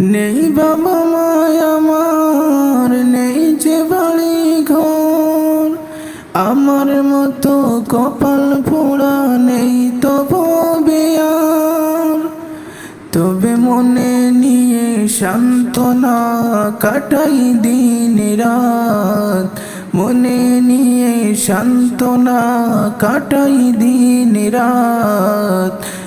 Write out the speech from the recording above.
নেই বাবা মায় আমার, নেই যে বাড়ি ঘর। আমার মতো কপাল পোড়া নেই তো আর তবে মনে নিয়ে সান্ত্বনা কাটাই দিন রাত। মনে নিয়ে সান্ত্বনা কাটাই দিন রাত।